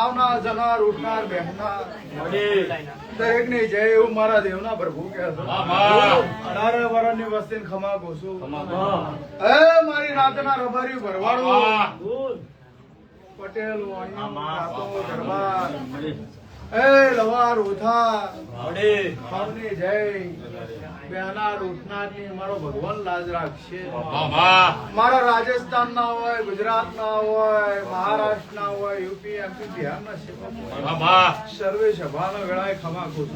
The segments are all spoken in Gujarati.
આવનાર જનાર ઉઠનાર બેહનાર. દરેક ને જય એવું મારા દેવના પ્રભુ કે અઢાર વર્ષની વસ્તી ખમા ઘોસું એ મારી નાથના રબારી ભરવાડું. પટેલ દરબાર. એ લવાર ઉથા ભાવની જય. મારો ભગવાન લાજ રાખશે. મારા રાજસ્થાન ના હોય ગુજરાત ના હોય મહારાષ્ટ્ર ના હોય યુપી એમપી બિહાર ના સેવા સર્વે સભાનો વેળાએ ખમા ખુશ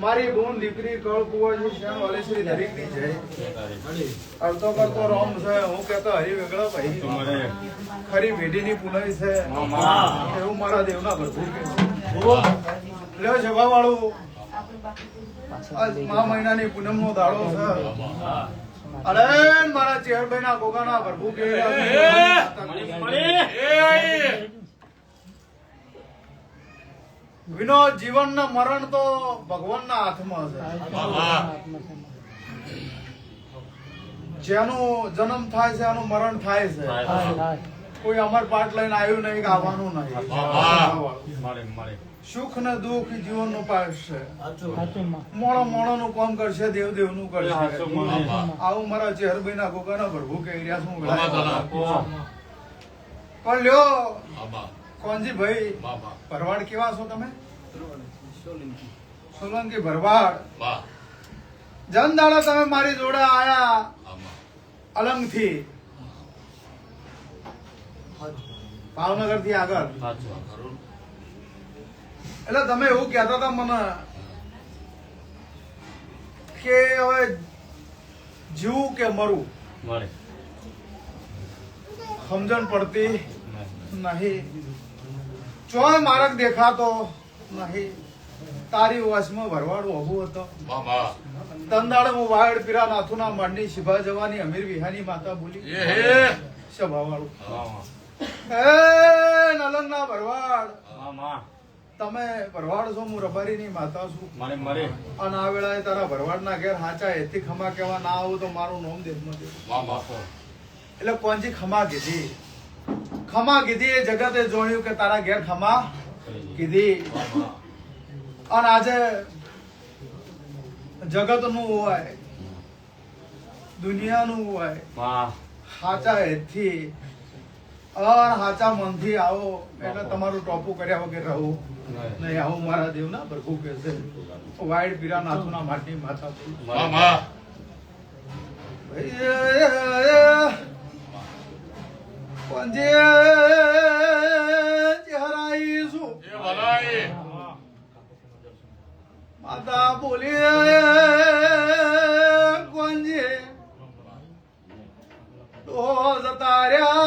મારી બોન દીકરી કળ છે શ્યામ વાલેશ્રી દરેકની જય. અડધો કરતો રોમ છે હું કેતો હરી વેગળો ભાઈ. ખરી પેઢીની પુનઈ છે. એવું મારા દેવના ભરપૂર કે છે લ્યો જવા વાળું મા મહિનાની પૂનમ દાડો છે અરે મારા ચેહરભાઈ ના ગોગાના ભરપૂર કે વિનોદ જીવન ના મરણ તો ભગવાન ના હાથમાં છે જેનું જન્મ થાય છે એનું મરણ થાય છે કોઈ અમર પાઠ લઈને આવ્યું નહીં કે આવવાનું નહીં. સુખ ને દુઃખ જીવનનું પાઠ છે. મોણો મોણો નું કામ કરશે દેવ દેવનું કરશે આવું મારા ચહેરભાઈ ના ગોગાના પ્રભુ કહી રહ્યા શું પણ લ્યો કોનજી ભાઈ ભરવાડ કેવા છો તમે? સોલંકી. ભરવાડ. જન દાડા તમે મારી જોડે આયા અલંગથી ભાવનગરથી આગળ એટલે તમે એવું કહેતા હતા મને કે હવે જીવું કે મરું? સમજણ પડતી નહીં. ચોય માર્ગ દેખાતો નહીં. તારી વાસમાં ભરવાડું ઊભું હતો. તંદાળ હું વાયડ પીરા નાથુના માંડની શિભા જવાની અમીર વિહાની માતા બોલી. સભાવાળું એ નલંગના ભરવાડ. તમે ભરવાડ છો હું રબારીની માતા છું. અને આ વેળાએ તારા ભરવાડના ઘેર હાચા એથી ખમા કેવા ના આવું તો મારું નોમ દેશમાં દે એટલે કોણજી ખમા કીધી. ખમા કીધી એ જગતે જોયું કે તારા ઘેર ખમા કીધી. અને આજે જગતનું હોય દુનિયાનું હોય હાચા હેતથી અર હાચા મનથી આવો. એટલે તમારું ટોપું કર્યા વગર રહું. નહીં. આવું મારા દેવના ભરખું કે છે વાઈડ પીરા નાથુના માટી માથા પંજે ચહેરાઈ શું માતા બોલી કોંજે તો જતા રહ્યા.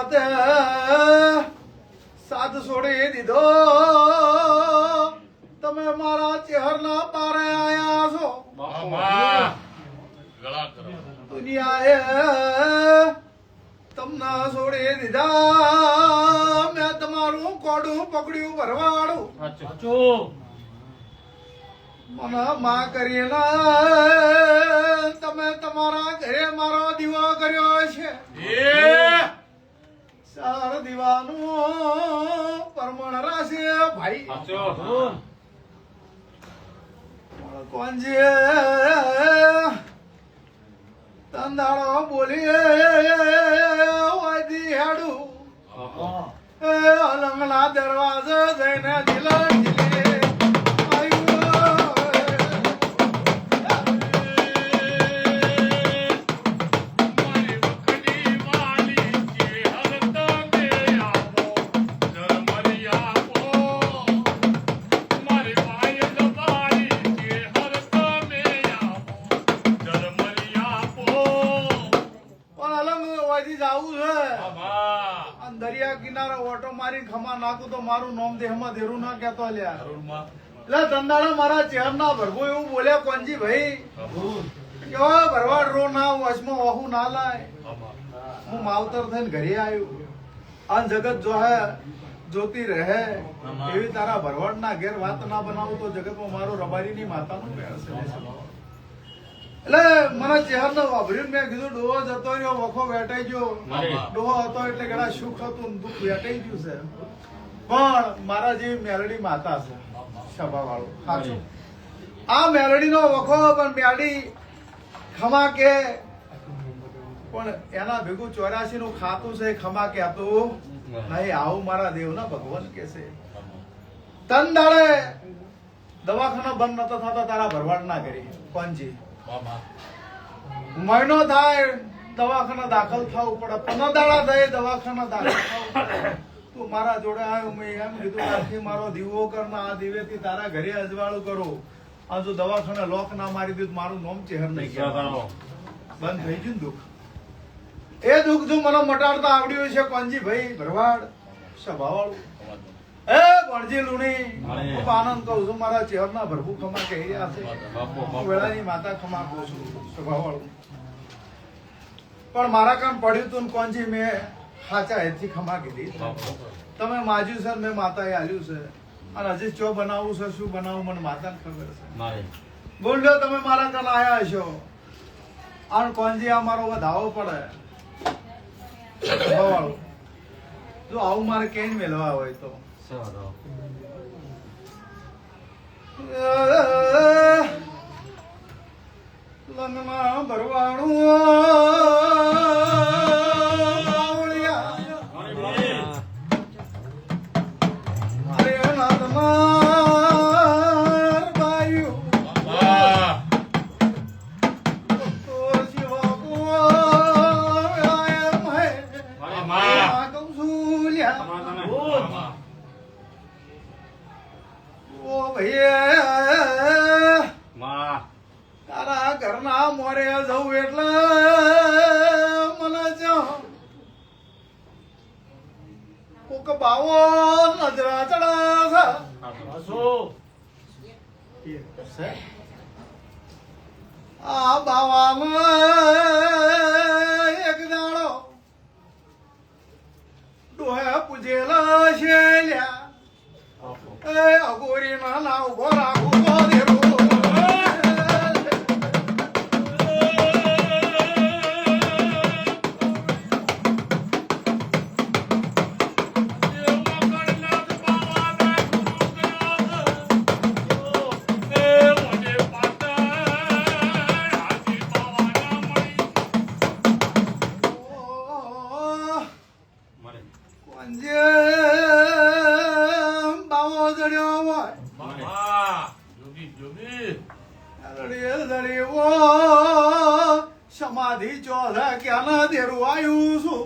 જગતે સાથ છોડી દીધો. તમે મારા ચહેરના પારે આયા છો. દુનિયાએ તમને છોડી દીધા. મેં તમારું કોડું પકડ્યું ભરવાડું. મને માં કરીને તમે તમારા ઘરે મારો દીવો કર્યો છે. ચાર દીવાનું પરમણ રાશે ભાઈ. કોંજી તંદાળો બોલી વાદી હેડું અલંગના દરવાજે જઈને દિલે કેતો એટલે ધંધાળા મારા ચેરના ભરગો એવું બોલ્યા કોનજી ભાઈ. કે ભરવાડ રો ના વચમાં વહુ ના લાય. હું માવતર થઈને ઘરે આવ્યું આ જગત જો હે જોતી રહે. એવી તારા ભરવાડ ના ઘેર વાત ના બનાવું તો જગતમાં મારો રબારીની માતાનું મેળ છે એટલે મને ચહેર નો વાભર્યું મેં કીધું ડોહો જતો રહ્યો વખો વેટાઈ ગયો. ડોહો હતો એટલે ઘણા સુખ હતું ને દુઃખ વેટાઈ ગયું છે. પણ મારા જેવી મેલડી માતા છે સભા વાળું સાચું? આ મેલડી નો વખો પણ મેલડી ખમા કે પણ એના ભેગું ચોરાશી નું ખાતું છે ખમા કે કહેતું નહીં આવું મારા દેવ ના ભગવાન કે છે. તન દાડે દવાખાના બંધ નતો થતા તારા ભરવાડ ના કરી. કોણજી મહિનો થાય દવાખાના દાખલ થવું પડે. પંદર દાડા થાય દવાખાના દાખલ થવું પડે. તું મારા જોડે આવ્યો મેં એમ કીધું આજથી મારો દીવો કર આ દીવેથી તારા ઘરે અજવાળું કરો. આ જો દવાખાને લોક ના મારી દીધું મારું નોમ ચહેર નહીં. બંધ થઈ ગયું દુઃખ? એ દુઃખ જો મને મટાડતા આવડ્યું છે કોનજી ભાઈ ભરવાડ સભાવાળું. એ ભણજી લુણી ખૂબ આનંદ કહું છું મારા ચહેરના ભરભુ ખમા કહી રહ્યા છે. વેળાની માતા ખમા કહું છું સભાવાળું. પણ મારા કામ પડ્યું તું ને કોનજી મેં સાચા હેતથી ખમા કીધી તમે માજ્યું છે મેં મેં માતાએ આલ્યું છે. અને હજી ચો બનાવવું છે શું બનાવવું મને માતાને ખબર છે. બોલ્યો તમે મારા કાન આયા છો અને કોનજી આ મારો વધાવો પડે. સભાવાળું. જો આવું મારે કેમ મેળવા હોય તો? લગ્નમાં ભરવાણું ડોહે પૂજેલા છે લ્યા. અગોરી ના ના ઊભો રાખું સમાધિ ચોધે ક્યાં દેરું આવ્યું છું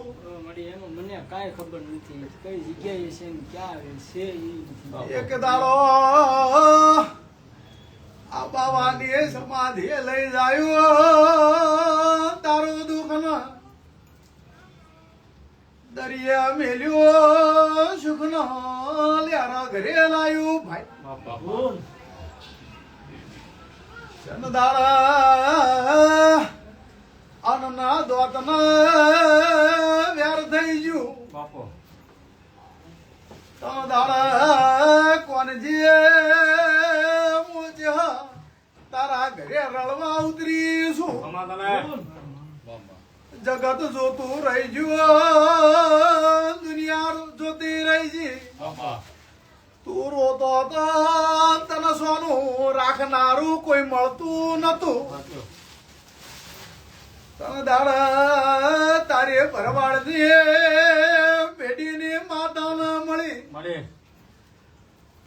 મને કાંઈ ખબર નથી. કઈ જગ્યાએ છે ને ક્યાં છે. એક દાડો આ બાવાની સમાધિ લઈ જાયો તારું દુઃખ ના દરિયા મેલ્યો સુખ નો લ્યારા ઘરે લાયું ભાઈ. ચંદાળા અનના દોતના વ્યાર થઈ ગયું તો દાડા કોનજી મુજ તારા ઘરે રળવા ઉતરી છું જગત જોતું રહી ગયું દુનિયા જોતી રહી જી તું રોતો તો તને સોનું રાખનારું કોઈ મળતું નતું તને દાડા તારે ભરવાડ પેઢીની માતાને મળી.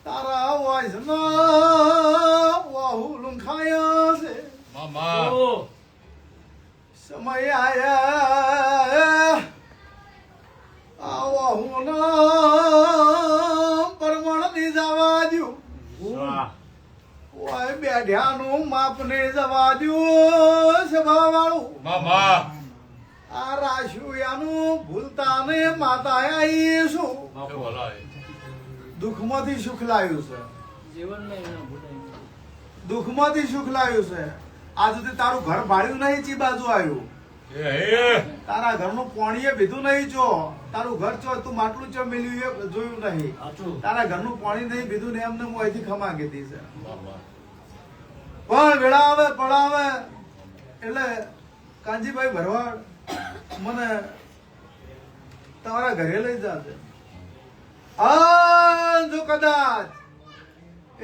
તારા વાંસના વાહુ લુંખાયા છે. સમય આયા. આ વાહુના પરમણની જવા દ્યું ઓય માપને માપ જવા દ્યું સભા વાળું આ રાશુયાનું ભૂલતા ને માતા આઈ શું દુઃખમાંથી સુખ લાવ્યું છે. દુઃખમાંથી સુખ લાવ્યું છે. આજ સુધી તારું ઘર ભાડ્યું નહીં ચી બાજુ આવ્યું? તારા ઘરનું પોણીએ ભીધું નહીં જો. તારું ઘર ચો તું માટલું ચો મેલ્યું એ જોયું નહીં. તારા ઘરનું પાણી નહીં ભીધું ને એમને હું અહીંથી ખમા કીધી છે. પણ વેળાવે પડાવે. એટલે કાંજીભાઈ ભરવાડ મને તમારા ઘરે લઈ જાશે. જો કદાચ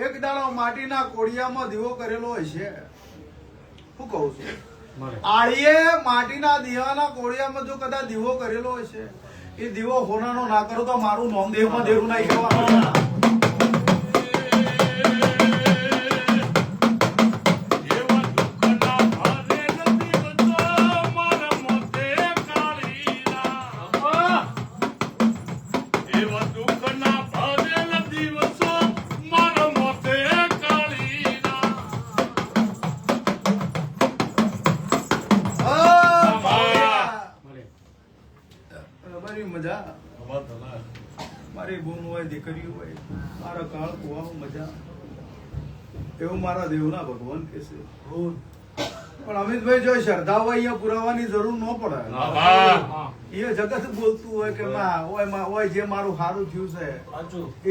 એક દાડો માટીના કોડિયામાં દીવો કરેલો હશે શું કહું છું. આળીએ માટીના દીવાના કોળિયામાં જો કદાચ દીવો કરેલો હશે એ દીવો હોનાનો ના કરો તો મારું નોમ દેહમાં દેવું નહીં કહેવાનું મારા દેવના ભગવાન કે છે? પણ અમિતભાઈ જો શ્રદ્ધા હોય અહીંયા પુરાવાની જરૂર ન પડે. એ જગત બોલતું હોય કે ના ઓય ઓય જે મારું સારું થયું છે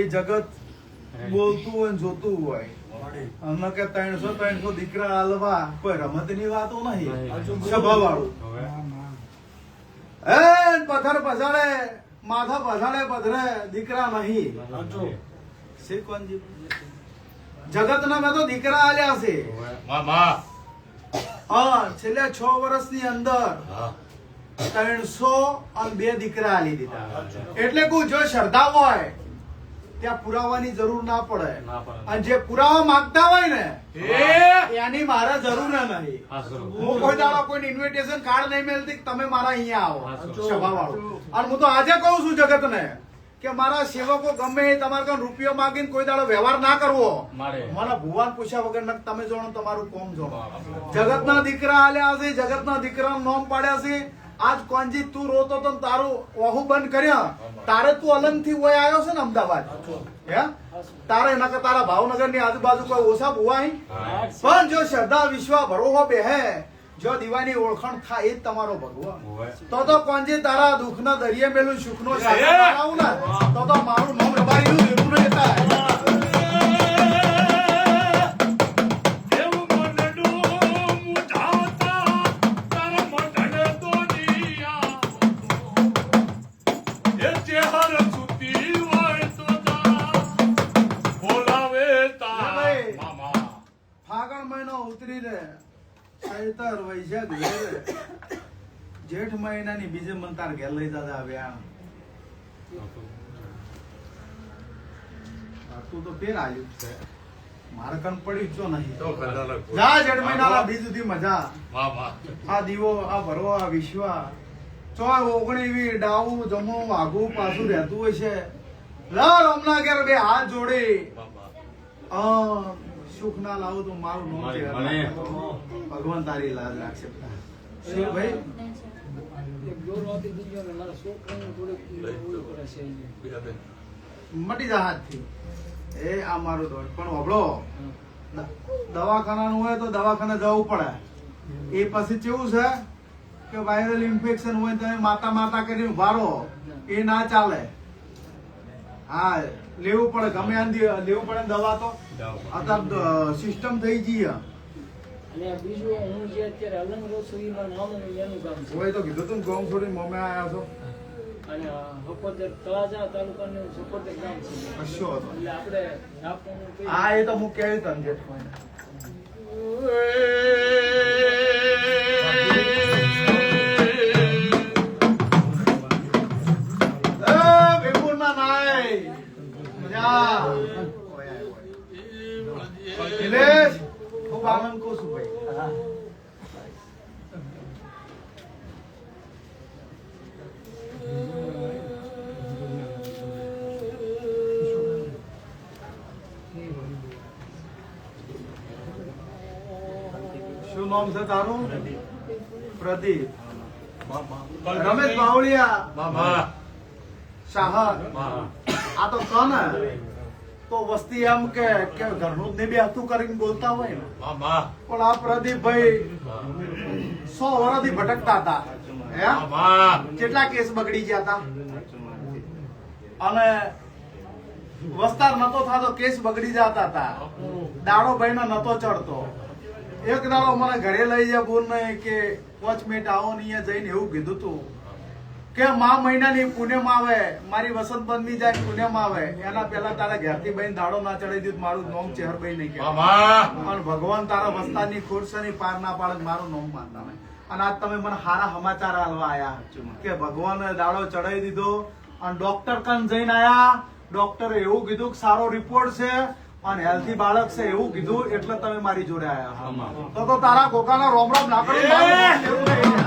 એ જગત બોલતું હોય જોતું હોય. અમને કે ત્રણસો ત્રણસો દીકરા હાલવા કોઈ રમતની વાતો નહીં. સભા વાળું એ પથર પસાડે માથા પસાડે પથરે દીકરા નહીં. શેખવાનજી જગત ના મેં તો દીકરા આલ્યા છે. હા છેલ્લે છ વર્ષની અંદર ત્રણસો અને બે દીકરા આલી દીધા. એટલે કહું જો શ્રદ્ધા હોય ત્યાં પુરાવાની જરૂર ના પડે. અને જે પુરાવા માંગતા હોય ને એની મારે જરૂર નહીં. હું કોઈ દાડો કોઈ ઇન્વિટેશન કાર્ડ નહીં મેળતી તમે મારા અહીંયા આવો સભા વાળો અને હું તો આજે કહું છું જગતને કે મારા સેવકો ગમે તમારે કાંઈ રૂપિયો માગીને કોઈ દાડો વ્યવહાર ના કરવો. મારા. ભુવાન પૂછ્યા વગર તમે જોણો તમારું કોમ જાણો જગતના દીકરા આલ્યા છે જગતના દીકરાનું નોમ પાડ્યા છે. આજ કોંજી તું રોતો તો તારું ઓહુ બંધ કર્યા. તારે તું અલંગથી ઓય આવ્યો છે ને અમદાવાદ? હે? તારે એના તારા ભાવનગરની આજુબાજુ કોઈ ઓછા ભુવા અહીં? પણ જો શ્રદ્ધા વિશ્વા ભરોહો બેહે જો દીવાની ઓળખાણ થાય એ જ તમારો ભગવાન. તો તો કોંજી તારા દુઃખના દરિયે મેલું સુખ નો ને તો તો મારું નામ રબારીનું મહિનાની બીજે મન તાર ઘેર લઈ જતા આવ્યા તું તો ફેર આવ્યું મારે કણ પડી જો નહીં. જા જડ મહિનાના બીજ સુધી મજા. આ દીવો આ ભરવો આ વિશ્વા. ચો ઓગણીવી ડાવું જમો વાઘું પાછું રહેતું હોય છે. લા રમના ઘેર બે હાથ જોડે. આ સુખ ના લાવું તો મારું નામ છે. ભગવાન તારી લાજ રાખશે. એક દોરો આપી દીધો ને મારા છોકરાને થોડીક ઓલું કરે છે મટી જા હાથથી એ આ મારું દોડ. પણ હોબળો દવાખાનાનું હોય તો દવાખાને જવું પડે. એ પછી કેવું છે કે વાયરલ ઇન્ફેક્શન હોય તમે માતા માતા કરીને વારો એ ના ચાલે. હા લેવું પડે. ગમે લેવું પડે દવા તો. અત્યારે સિસ્ટમ થઈ હે. અને બીજું હું જે અત્યારે અલંગ રહું છું એ મારા મામાનું એનું ગામ છે હોય તો કીધું તું ગોમ છોડીને મમ્મી આયા છો અને આ તળાજા તાલુકાનું સપોતર ગામ છે કશો હતો એટલે આપણે આપવાનું એ તો હું કેવી તને. નાય. મજા. ખૂબ આનંદ કહું છું ભાઈ. શું નામ છે તારું પ્રદીપ રમેશ બાવળિયા. શાહ. આ તો કન હે. તો વસ્તી એમ કે કે ઘરનું ને બી હતું કરીને બોલતા હોય ને. પણ આ પ્રદીપભાઈ સો વર્ષથી ભટકતા હતા. હે? કેટલા કેસ બગડી ગયા હતા? અને વસ્તાર નતો થતો કેસ બગડી જતા હતા. દાડો ભાઈ નતો ચડતો. એક દાડો મને ઘરે લઈ જાય બોલ ને કે પાંચ મિનિટ આવો ને અહીંયા જઈને એવું કીધું તું કે મા મહિનાની પુણ્યમ આવે મારી વસંત પંચમી જાય ને આવે. એના પહેલા તારા ઘરથી બહેન દાડો ના ચડાવી દીધું મારું નોમ ચેહરભાઈ નહીં પણ ભગવાન તારા વસ્તારની ખુરશની પાર ના પાડે મારું નોમ માનતા અને આજ તમે મને સારા સમાચાર આલવા આયા કે ભગવાન દાડો ચડાવી દીધો અને ડોક્ટર કન જઈને આયા. ડોક્ટરે એવું કીધું કે સારો રિપોર્ટ છે. અને હેલ્થી બાળક છે એવું કીધું એટલે તમે મારી જોડે આયા તો તો તારા કોકાના રોમ રોમ લાકડી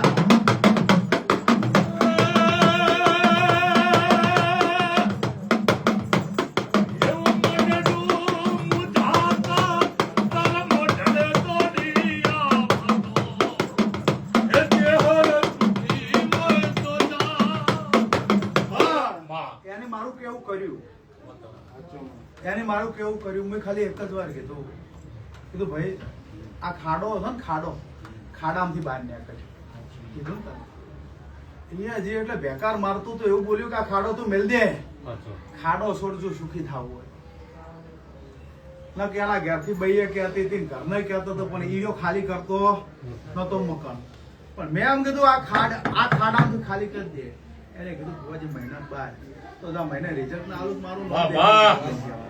ખાલી એક જ વાર કીધું. કીધું ભાઈ આ ખાડો હતો ને ખાડો ખાડામાંથી બહાર નીકળ્યો. કીધું ને અહીંયા જે એટલે બેકાર મારતું તો એવું બોલ્યું કે આ ખાડો તું મેલ દે. ખાડો છોડજો સુખી થવું હોય. ના કે એના ઘરથી બઈએ કહેતી હતી ઘરને કહેતો હતો પણ ઈયો ખાલી કરતો નતો મકાન. પણ મેં એમ કીધું આ ખાડ આ ખાડામાંથી ખાલી કરી દે. એને કીધું ભુવાજી મહિના બાર તો મહિને રિઝલ્ટ ના આવું મારું નામ વાહ, વાહ. દેખાડે.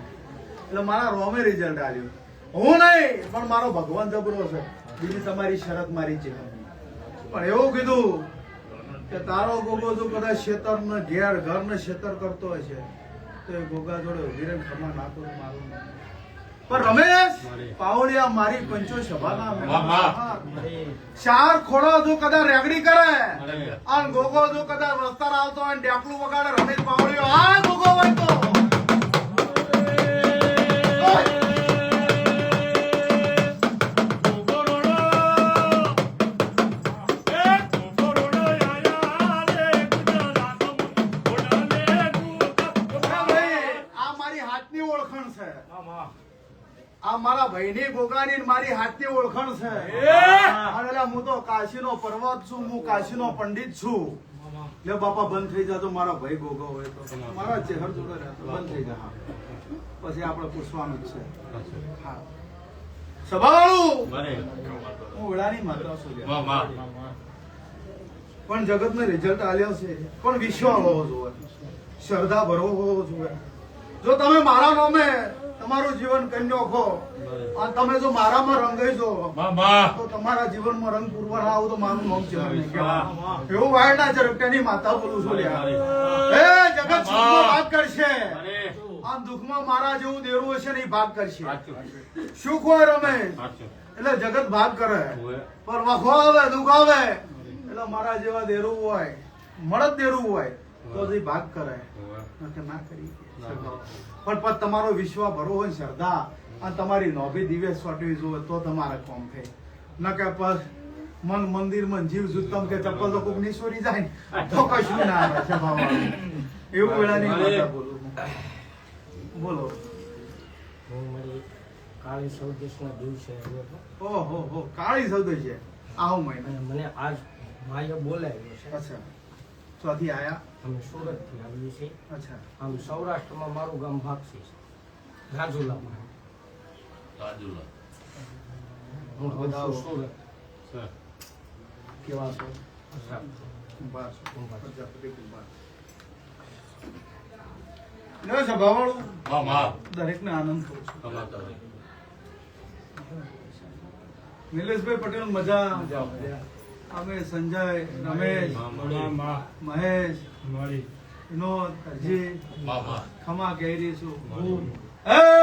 એટલે મારા રોમે રિઝલ્ટ આવ્યું. હું નહીં પણ મારો ભગવાન જબરો છે. બીજી તમારી શરત મારી છે. પણ એવું કીધું કે તારો ગોગો જો કદાચ શેતર ને ઘેર ઘર ને શેતર કરતો હોય છે તો એ ગોગા જોડે ઊભી રહીને ખમા નાખો મારો પણ રમેશ પાવડિયા મારી પંચો સભાના. ચાર ખોડો જો કદાચ રેગડી કરે અને ગોગો જો કદાચ રસ્તા આવતો હોય ડેકલું વગાડે રમેશ પાવડિયો. આ ગોગો હોય ભાઈની ગોગાની ને મારી હાથની ઓળખાણ છે. અને હું તો કાશીનો પર્વત છું હું કાશીનો પંડિત છું. લે બાપા બંધ થઈ જતો મારા ભાઈ ગોગો હોય તો. મારા ચહેર જોડે રહેતો બંધ થઈ જા પછી આપણે પૂછવાનું જ છે. હા. સભાવાળું! હું વેળાની માતા છું. પણ જગતને રિઝલ્ટ આલ્યો છે. પણ વિશ્વાસ હોવો જોઈએ. શ્રદ્ધા ભરવો હોવો જોઈએ. જો તમે મારા નામે તમારું જીવન કન્યો ખો. અને તમે જો મારામાં રંગાઈ જો તો તમારા જીવનમાં રંગ પુરવાર ના આવું તો મારું નામ છે. એવું વાયડા ઝરકટાની માતા બોલું છું એ જગત સુખમાં ભાગ કરશે. આ દુઃખમાં મારા જેવું દેરું હશે ને એ ભાગ કરશે. સુખ હોય રમેશ એટલે જગત ભાગ કરે. પણ વખો આવે દુઃખ આવે. એટલે મારા જેવા દેરું હોય મળદ દેરું હોય તો ભાગ કરે. ના કરી. પણ પણ તમારો વિશ્વાસ ભરો હોય ને શ્રદ્ધા અને તમારી નોભી દિવ્ય સોટવી જોવે તો તમારે કોમ થાય. ન કે પર મન મંદિરમાં જીવ જુતમ કે ચપ્પલ તો કોક નીસોરી જાય તો કશું ના આવે છે ભાવવાળું. એવું વેળા નહીં બોલો હું મારી કાળી સૌદેશના દિવસે આવ્યો ઓહો હો કાળી સૌદેશ છે. આવો મહિને મને આજ માયા બોલાવ્યો છે. અચ્છા. ચોથી આયા? અમે સુરતથી આવીએ છીએ. અચ્છા. આમ સૌરાષ્ટ્રમાં મારું ગામ ભાગસી છે. રાજુલામાં હું બધા સુરત. કેવા છો. કુંભાર કુંભાર. પ્રજાપતિ કુંભાર. દરેકને આનંદ થયો છે. નિલેશભાઈ પટેલ મજા અમે સંજય રમેશ મહેશ વિનોદ અરજી ખમા કહેરી છું. એ